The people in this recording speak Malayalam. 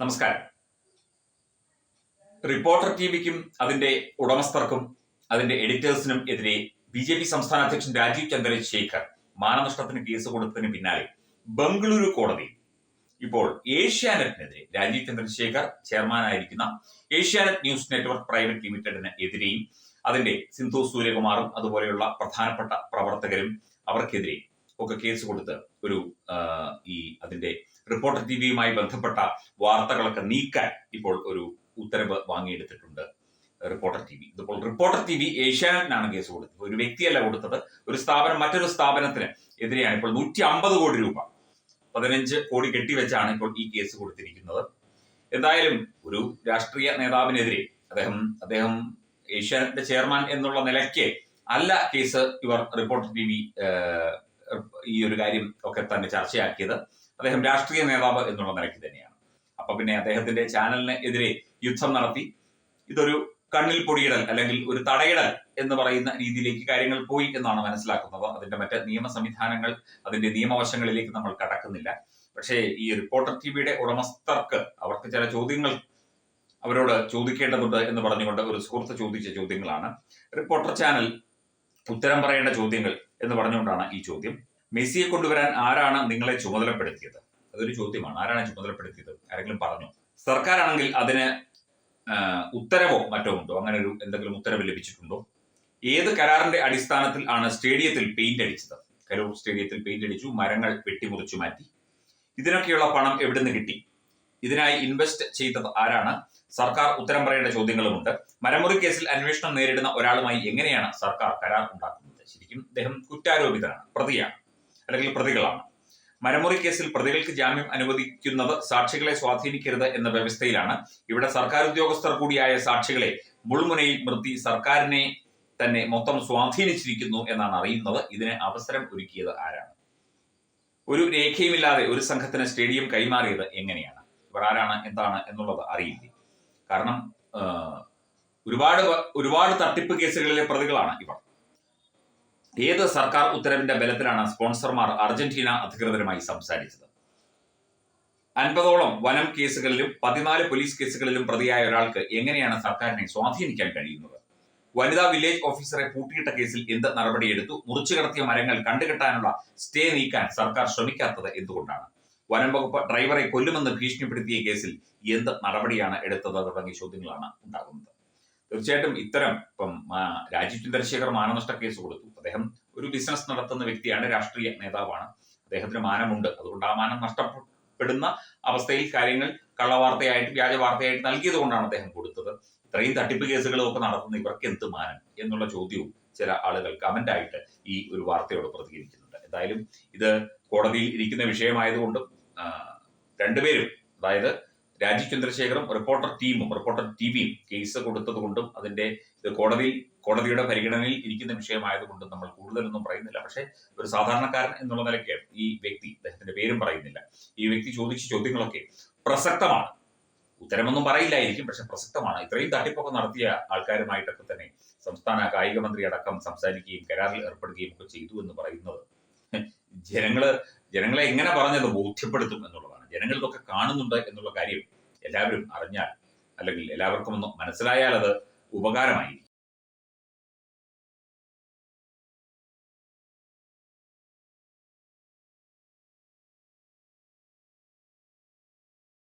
നമസ്കാരം. റിപ്പോർട്ടർ ടി വിക്കും അതിന്റെ ഉടമസ്ഥർക്കും അതിന്റെ എഡിറ്റേഴ്സിനും എതിരെ ബി ജെ പി സംസ്ഥാന അധ്യക്ഷൻ രാജീവ് ചന്ദ്രശേഖർ മാനനഷ്ടത്തിന് കേസ് കൊടുത്തതിന് പിന്നാലെ ബംഗളൂരു കോടതി. ഇപ്പോൾ ഏഷ്യാനെറ്റിനെതിരെ രാജീവ് ചന്ദ്രശേഖർ ചെയർമാനായിരിക്കുന്ന ഏഷ്യാനെറ്റ് ന്യൂസ് നെറ്റ്വർക്ക് പ്രൈവറ്റ് ലിമിറ്റഡിന് എതിരെയും അതിന്റെ സിന്ധു സൂര്യകുമാറും അതുപോലെയുള്ള പ്രധാനപ്പെട്ട പ്രവർത്തകരും അവർക്കെതിരെ ഒക്കെ കേസ് കൊടുത്ത് ഒരു ഈ അതിന്റെ റിപ്പോർട്ടർ ടി വിയുമായി ബന്ധപ്പെട്ട വാർത്തകളൊക്കെ നീക്കാൻ ഇപ്പോൾ ഒരു ഉത്തരവ് വാങ്ങിയെടുത്തിട്ടുണ്ട് റിപ്പോർട്ടർ ടി വി ഇതിപ്പോൾ റിപ്പോർട്ടർ ടി വി ഏഷ്യാനെറ്റിനാണ് കേസ് കൊടുത്തത്. ഒരു വ്യക്തിയല്ല കൊടുത്തത്. ഒരു സ്ഥാപനം മറ്റൊരു സ്ഥാപനത്തിന് എതിരെയാണ് ഇപ്പോൾ നൂറ്റി അമ്പത് കോടി രൂപ. പതിനഞ്ച് കോടി കെട്ടിവെച്ചാണ് ഇപ്പോൾ ഈ കേസ് കൊടുത്തിരിക്കുന്നത്. എന്തായാലും ഒരു രാഷ്ട്രീയ നേതാവിനെതിരെ അദ്ദേഹം അദ്ദേഹം ഏഷ്യാനെറ്റിന്റെ ചെയർമാൻ എന്നുള്ള നിലയ്ക്ക് അല്ല കേസ് ഇവർ റിപ്പോർട്ടർ ടി വി ഈ ഒരു കാര്യം ഒക്കെ തന്നെ ചർച്ചയാക്കിയത്. അദ്ദേഹം രാഷ്ട്രീയ നേതാവ് എന്നുള്ള നിലയ്ക്ക് തന്നെയാണ്. അപ്പൊ പിന്നെ അദ്ദേഹത്തിന്റെ ചാനലിന് എതിരെ യുദ്ധം നടത്തി. ഇതൊരു കണ്ണിൽ പൊടിയിടൽ അല്ലെങ്കിൽ ഒരു തടയിടൽ എന്ന് പറയുന്ന രീതിയിലേക്ക് കാര്യങ്ങൾ പോയി എന്നാണ് മനസ്സിലാക്കുന്നത്. അതിന്റെ മറ്റ് നിയമ സംവിധാനങ്ങൾ അതിന്റെ നിയമവശങ്ങളിലേക്ക് നമ്മൾ കടക്കുന്നില്ല. പക്ഷേ ഈ റിപ്പോർട്ടർ ടി വിയുടെ ഉടമസ്ഥർക്ക് അവർക്ക് ചില ചോദ്യങ്ങൾ അവരോട് ചോദിക്കേണ്ടതുണ്ട് എന്ന് പറഞ്ഞുകൊണ്ട് ഒരു സുഹൃത്ത് ചോദിച്ച ചോദ്യങ്ങളാണ്. റിപ്പോർട്ടർ ചാനൽ ഉത്തരം പറയേണ്ട ചോദ്യങ്ങൾ എന്ന് പറഞ്ഞുകൊണ്ടാണ് ഈ ചോദ്യം. മെസ്സിയെ കൊണ്ടുവരാൻ ആരാണ് നിങ്ങളെ ചുമതലപ്പെടുത്തിയത്? അതൊരു ചോദ്യമാണ്. ആരാണ് ചുമതലപ്പെടുത്തിയത്? ആരെങ്കിലും പറഞ്ഞു? സർക്കാരാണെങ്കിൽ അതിന് ഉത്തരവോ മറ്റോ ഉണ്ടോ? അങ്ങനെ ഒരു എന്തെങ്കിലും ഉത്തരവ് ലഭിച്ചിട്ടുണ്ടോ? ഏത് കരാറിന്റെ അടിസ്ഥാനത്തിൽ ആണ് സ്റ്റേഡിയത്തിൽ പെയിന്റ് അടിച്ചത്? കരൂർ സ്റ്റേഡിയത്തിൽ പെയിന്റ് അടിച്ചു മരങ്ങൾ വെട്ടിമുറിച്ചു മാറ്റി. ഇതിനൊക്കെയുള്ള പണം എവിടെ നിന്ന് കിട്ടി? ഇതിനായി ഇൻവെസ്റ്റ് ചെയ്തത് ആരാണ്? സർക്കാർ ഉത്തരം പറയേണ്ട ചോദ്യങ്ങളുമുണ്ട്. മരമുറി കേസിൽ അന്വേഷണം നേരിടുന്ന ഒരാളുമായി എങ്ങനെയാണ് സർക്കാർ കരാർ ഉണ്ടാക്കുന്നത്? ശരിക്കും അദ്ദേഹം കുറ്റാരോപിതനാണ് പ്രതിയാണ് അല്ലെങ്കിൽ പ്രതികളാണ്. മരമുറി കേസിൽ പ്രതികൾക്ക് ജാമ്യം അനുവദിക്കുന്നത് സാക്ഷികളെ സ്വാധീനിക്കരുത് എന്ന വ്യവസ്ഥയിലാണ്. ഇവിടെ സർക്കാർ ഉദ്യോഗസ്ഥർ കൂടിയായ സാക്ഷികളെ മുൾമുനയിൽ നിർത്തി സർക്കാരിനെ തന്നെ മൊത്തം സ്വാധീനിച്ചിരിക്കുന്നു എന്നാണ് അറിയുന്നത്. ഇതിന് അവസരം ഒരുക്കിയത് ആരാണ്? ഒരു രേഖയുമില്ലാതെ ഒരു സംഘത്തിന് സ്റ്റേഡിയം കൈമാറിയത് എങ്ങനെയാണ്? ഇവർ ആരാണ്? എന്താണ്? എന്നുള്ളത് അറിയില്ലേ. കാരണം ഒരുപാട് ഒരുപാട് തട്ടിപ്പ് കേസുകളിലെ പ്രതികളാണ് ഇവർ. ഏത് സർക്കാർ ഉത്തരവിന്റെ ബലത്തിലാണ് സ്പോൺസർമാർ അർജന്റീന അധികൃതരുമായി സംസാരിച്ചത്? അൻപതോളം വനം കേസുകളിലും പതിനാല് പോലീസ് കേസുകളിലും പ്രതിയായ ഒരാൾക്ക് എങ്ങനെയാണ് സർക്കാരിനെ സ്വാധീനിക്കാൻ കഴിയുന്നത്? വനിതാ വില്ലേജ് ഓഫീസറെ പൂട്ടിയിട്ട കേസിൽ എന്ത് നടപടിയെടുത്തു? മുറിച്ചു കടത്തിയ മരങ്ങൾ കണ്ടുകെട്ടാനുള്ള സ്റ്റേ നീക്കാൻ സർക്കാർ ശ്രമിക്കാത്തത് എന്തുകൊണ്ടാണ്? വനം വകുപ്പ് ഡ്രൈവറെ കൊല്ലുമെന്ന് ഭീഷണിപ്പെടുത്തിയ കേസിൽ എന്ത് നടപടിയാണ് എടുത്തത് തുടങ്ങിയ ചോദ്യങ്ങളാണ് ഉണ്ടാകുന്നത്. തീർച്ചയായിട്ടും ഇത്തരം ഇപ്പം രാജീവ് ചന്ദ്രശേഖർ മാനനഷ്ട കേസ് കൊടുത്തു. അദ്ദേഹം ഒരു ബിസിനസ് നടത്തുന്ന വ്യക്തിയാണ് രാഷ്ട്രീയ നേതാവാണ്. അദ്ദേഹത്തിന് മാനമുണ്ട്. അതുകൊണ്ട് ആ മാനം നഷ്ടപ്പെടുന്ന അവസ്ഥയിൽ കാര്യങ്ങൾ കള്ളവാർത്തയായിട്ട് വ്യാജ വാർത്തയായിട്ട് നൽകിയത് കൊണ്ടാണ് അദ്ദേഹം കൊടുത്തത്. ഇത്രയും തട്ടിപ്പ് കേസുകളൊക്കെ നടത്തുന്ന ഇവർക്ക് എന്ത് മാനം എന്നുള്ള ചോദ്യവും ചില ആളുകൾ കമന്റ് ആയിട്ട് ഈ ഒരു വാർത്തയോട് പ്രതികരിക്കുന്നുണ്ട്. എന്തായാലും ഇത് കോടതിയിൽ ഇരിക്കുന്ന വിഷയമായതുകൊണ്ടും രണ്ടുപേരും അതായത് രാജീവ് ചന്ദ്രശേഖറും റിപ്പോർട്ടർ ടീമും റിപ്പോർട്ടർ ടീമിയും കേസ് കൊടുത്തത് കൊണ്ടും അതിന്റെ ഇത് കോടതി കോടതിയുടെ പരിഗണനയിൽ ഇരിക്കുന്ന വിഷയമായതുകൊണ്ടും നമ്മൾ കൂടുതലൊന്നും പറയുന്നില്ല. പക്ഷേ ഒരു സാധാരണക്കാരൻ എന്നുള്ള നിലയ്ക്ക് ഈ വ്യക്തി അദ്ദേഹത്തിന്റെ പേരും പറയുന്നില്ല. ഈ വ്യക്തി ചോദിച്ച ചോദ്യങ്ങളൊക്കെ പ്രസക്തമാണ്. ഉത്തരമൊന്നും പറയില്ലായിരിക്കും പക്ഷെ പ്രസക്തമാണ്. ഇത്രയും തട്ടിപ്പൊക്കെ നടത്തിയ ആൾക്കാരുമായിട്ടൊക്കെ തന്നെ സംസ്ഥാന കായിക മന്ത്രി അടക്കം സംസാരിക്കുകയും കരാറിൽ ഏർപ്പെടുകയും ഒക്കെ ചെയ്തു എന്ന് പറയുന്നത് ജനങ്ങൾ ജനങ്ങളെ എങ്ങനെ പറഞ്ഞത് ബോധ്യപ്പെടുത്തും എന്നുള്ളതാണ്. ജനങ്ങൾ ഇതൊക്കെ കാണുന്നുണ്ട് എന്നുള്ള കാര്യം എല്ലാവരും അറിഞ്ഞാൽ അല്ലെങ്കിൽ എല്ലാവർക്കും ഒന്ന് മനസ്സിലായാൽ അത് ഉപകാരമായിരിക്കും.